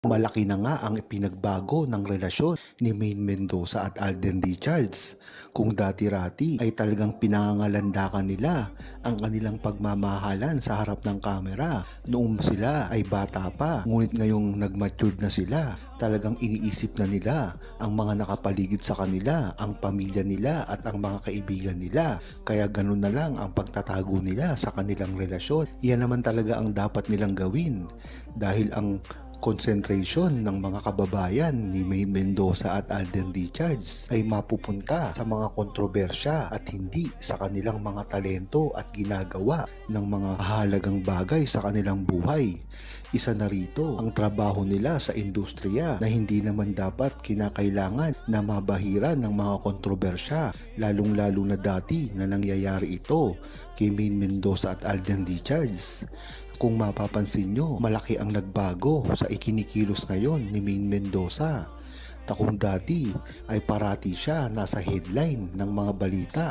Malaki na nga ang ipinagbago ng relasyon ni Maine Mendoza at Alden Richards. Kung dati-rati ay talagang pinangangalandakan nila ang kanilang pagmamahalan sa harap ng kamera noong sila ay bata pa. Ngunit ngayong nagmatured na sila, talagang iniisip na nila ang mga nakapaligid sa kanila, ang pamilya nila at ang mga kaibigan nila. Kaya ganun na lang ang pagtatago nila sa kanilang relasyon. Yan naman talaga ang dapat nilang gawin dahil ang concentration ng mga kababayan ni Maine Mendoza at Alden Richards ay mapupunta sa mga kontrobersya at hindi sa kanilang mga talento at ginagawa ng mga halagang bagay sa kanilang buhay. Isa na rito ang trabaho nila sa industriya na hindi naman dapat kinakailangan na mabahiran ng mga kontrobersya lalong lalo na dati na nangyayari ito kay Maine Mendoza at Alden Richards. Kung mapapansin nyo, malaki ang nagbago sa ikinikilos ngayon ni Maine Mendoza. Na kung dati ay parati siya nasa headline ng mga balita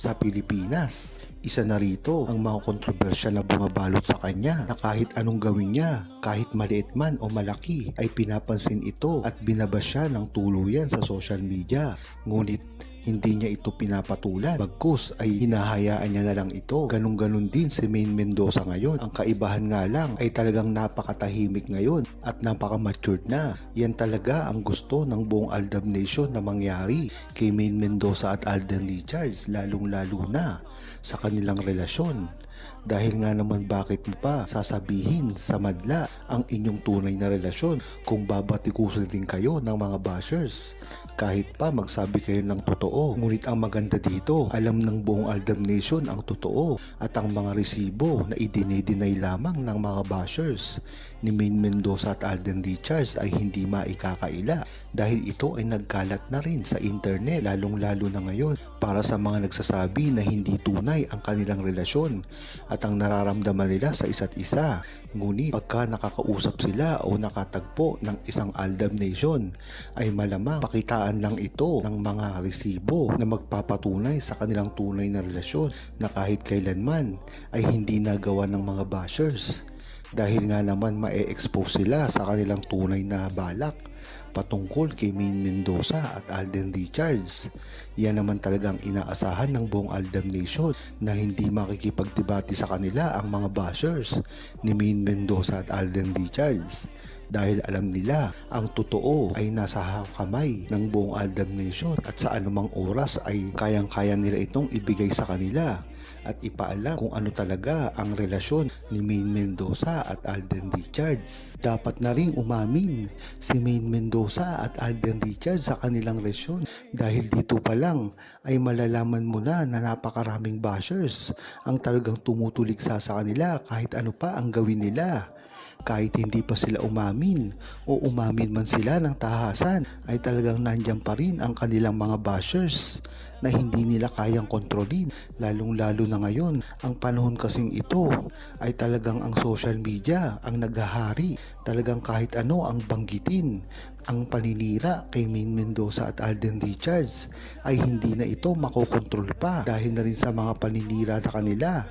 sa Pilipinas. Isa na rito ang mga kontrobersya na bumabalot sa kanya na kahit anong gawin niya, kahit maliit man o malaki, ay pinapansin ito at binabasya ng tuluyan sa social media. Ngunit hindi niya ito pinapatulan. Bagkus ay hinahayaan niya na lang ito. Ganun-ganun din si Maine Mendoza ngayon. Ang kaibahan nga lang ay talagang napakatahimik ngayon at napaka-matured na. Yan talaga ang gusto ng buong Aldab Nation na mangyari kay Maine Mendoza at Alden Richards lalong-lalo na sa kanilang relasyon. Dahil nga naman bakit mo pa sasabihin sa madla ang inyong tunay na relasyon kung babatikusin din kayo ng mga bashers. Kahit pa magsabi kayo ng totoo. Ngunit ang maganda dito, alam ng buong Aldam Nation ang totoo at ang mga resibo na idinay-deny lamang ng mga bashers ni Maine Mendoza at Alden Richards ay hindi maikakaila dahil ito ay nagkalat na rin sa internet lalong lalo na ngayon para sa mga nagsasabi na hindi tunay ang kanilang relasyon at ang nararamdaman nila sa isa't isa. Ngunit pagka nakakausap sila o nakatagpo ng isang Aldam Nation ay malamang pakitaan lang ito ng mga resibo na magpapatunay sa kanilang tunay na relasyon na kahit kailanman ay hindi nagawa ng mga bashers dahil nga naman ma-expose sila sa kanilang tunay na balak patungkol kay Maine Mendoza at Alden Richards. Yan naman talagang inaasahan ng buong Aldam Nation na hindi makikipagdebate sa kanila ang mga bashers ni Maine Mendoza at Alden Richards dahil alam nila ang totoo ay nasa kamay ng buong Aldam Nation at sa anumang oras ay kayang-kaya nila itong ibigay sa kanila at ipaalam kung ano talaga ang relasyon ni Maine Mendoza at Alden Richards. Dapat na ring umamin si Maine Mendoza at Alden Richards sa kanilang relasyon dahil dito pa lang ay malalaman mo na na napakaraming bashers ang talagang tumutuligsa sa kanila kahit ano pa ang gawin nila kahit hindi pa sila umamin o umamin man sila ng tahasan ay talagang nandyan pa rin ang kanilang mga bashers na hindi nila kayang kontrolin. Lalong lalo na ngayon ang panahon kasing ito ay talagang ang social media ang naghahari talagang kahit ano ang banggitin ang paninira kay Maine Mendoza at Alden Richards ay hindi na ito makokontrol pa dahil na rin sa mga paninira sa kanila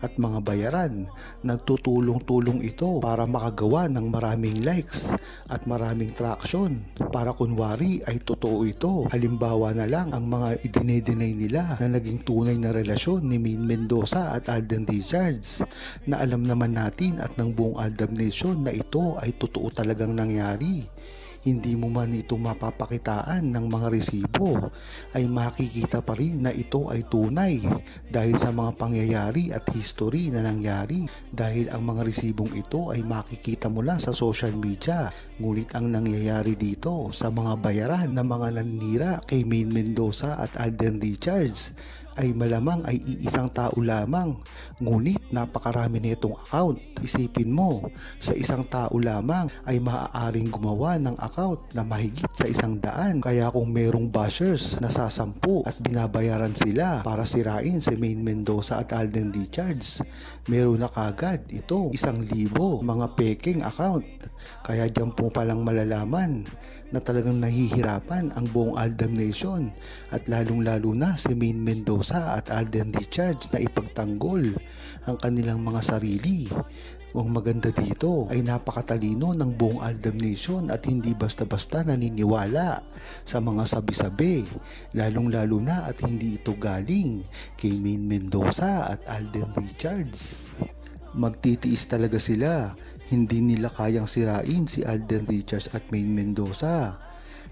at mga bayaran. Nagtutulong-tulong ito para makagawa ng maraming likes at maraming traction. Para kunwari ay totoo ito halimbawa na lang ang mga idinedeny nila na naging tunay na relasyon ni Maine Mendoza at Alden Richards na alam naman natin at ng buong Aldam Nation na ito ay totoo talagang nangyari. Hindi mo man ito mapapakitaan ng mga resibo ay makikita pa rin na ito ay tunay dahil sa mga pangyayari at history na nangyari. Dahil ang mga resibong ito ay makikita mo lang sa social media. Ngunit ang nangyayari dito sa mga bayaran ng mga naninira kay Maine Mendoza at Alden Richards ay malamang ay iisang tao lamang. Ngunit napakarami nitong account. Isipin mo, sa isang tao lamang ay maaaring gumawa ng account na mahigit sa isang daan. Kaya kung merong bashers na sasampu at binabayaran sila para sirain si Maine Mendoza at Alden Richards, meron na kagad ito isang libo mga peking account. Kaya dyan po palang malalaman na talagang nahihirapan ang buong Aldam Nation at lalong lalo na si Maine Mendoza at Alden Richards na ipagtanggol ang kanilang mga sarili. Ang maganda dito ay napakatalino ng buong Aldam Nation at hindi basta-basta naniniwala sa mga sabi-sabi, lalong-lalo na at hindi ito galing kay Main Mendoza at Alden Richards. Magtitiis talaga sila, hindi nila kayang sirain si Alden Richards at Main Mendoza.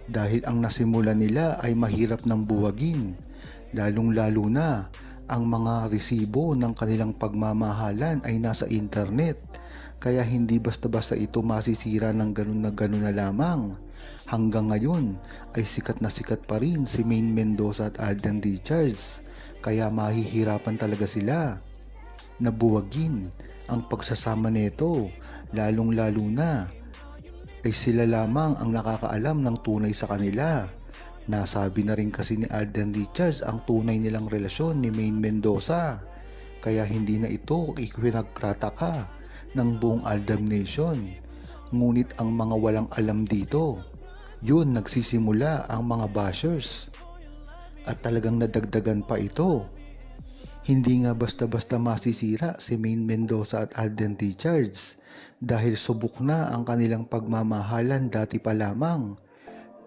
Dahil ang nasimula nila ay mahirap ng buwagin, lalong-lalo na ang mga resibo ng kanilang pagmamahalan ay nasa internet kaya hindi basta-basta ito masisira ng ganun na ganun na lamang. Hanggang ngayon ay sikat na sikat pa rin si Main Mendoza at Alden Richards kaya mahihirapan talaga sila. Nabuwagin ang pagsasama nito lalong lalo na ay sila lamang ang nakakaalam ng tunay sa kanila. Nasabi na rin kasi ni Alden Richards ang tunay nilang relasyon ni Main Mendoza. Kaya hindi na ito ikwinagtataka ng buong Aldam Nation. Ngunit ang mga walang alam dito, yun nagsisimula ang mga bashers. At talagang nadagdagan pa ito. Hindi nga basta-basta masisira si Main Mendoza at Alden Richards dahil subok na ang kanilang pagmamahalan dati pa lamang.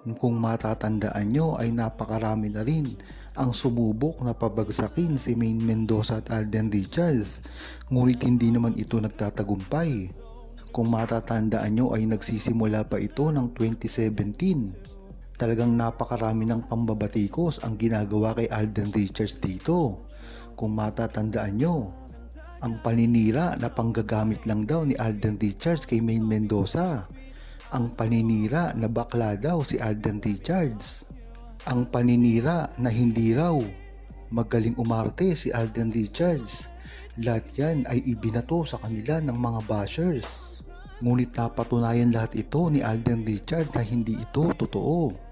Kung matatandaan nyo ay napakarami na rin ang sumubok na pabagsakin si Main Mendoza at Alden Richards ngunit hindi naman ito nagtatagumpay. Kung matatandaan nyo ay nagsisimula pa ito ng 2017. Talagang napakarami ng pambabatikos ang ginagawa kay Alden Richards dito. Kung matatandaan nyo, ang paninira na panggagamit lang daw ni Alden Richards kay Main Mendoza. Ang paninira na bakla daw si Alden Richards. Ang paninira na hindi raw magaling umarte si Alden Richards. Lahat yan ay ibinato sa kanila ng mga bashers. Ngunit napatunayan lahat ito ni Alden Richards na hindi ito totoo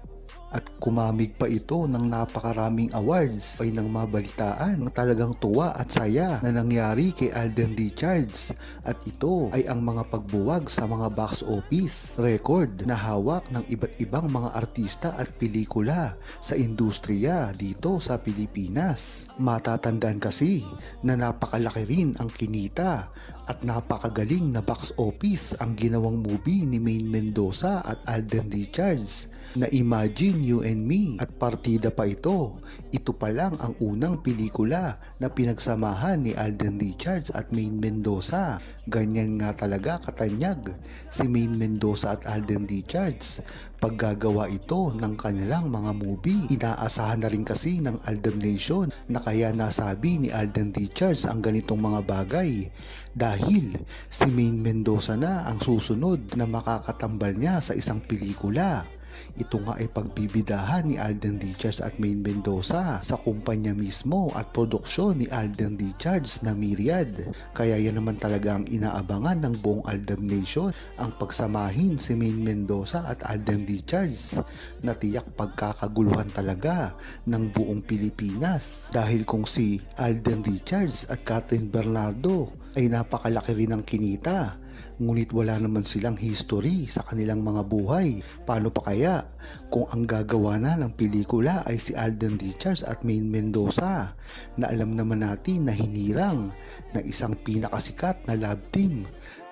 at kumamig pa ito ng napakaraming awards ay nang mabalitaan ng talagang tuwa at saya na nangyari kay Alden Richards at ito ay ang mga pagbuwag sa mga box office record na hawak ng iba't ibang mga artista at pelikula sa industriya dito sa Pilipinas. Matatandaan kasi na napakalaki rin ang kinita at napakagaling na box office ang ginawang movie ni Main Mendoza at Alden Richards na Imagine You and Me at partida pa ito. Ito pa lang ang unang pelikula na pinagsamahan ni Alden Richards at Main Mendoza. Ganyan nga talaga katanyag si Main Mendoza at Alden Richards. Paggagawa ito ng kanilang mga movie, inaasahan na rin kasi ng Aldam Nation na kaya nasabi ni Alden Richards ang ganitong mga bagay dahil si Main Mendoza na ang susunod na makakatambal niya sa isang pelikula. Ito nga ay pagbibidahan ni Alden Richards at Main Mendoza sa kumpanya mismo at produksyon ni Alden Richards na Myriad. Kaya yan naman talaga ang inaabangan ng buong Aldam Nation ang pagsamahin si Main Mendoza at Alden Richards na tiyak pagkakaguluhan talaga ng buong Pilipinas. Dahil kung si Alden Richards at Catherine Bernardo ay napakalaki rin ng kinita ngunit wala naman silang history sa kanilang mga buhay. Paano pa kaya kung ang gagawa na ng pelikula ay si Alden Richards at Main Mendoza na alam naman natin na hinirang ng isang pinakasikat na love team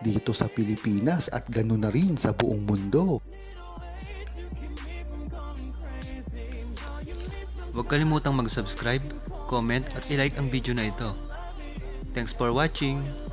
dito sa Pilipinas at ganoon na rin sa buong mundo. Huwag kalimutang mag-subscribe, comment at ilike ang video na ito. Thanks for watching!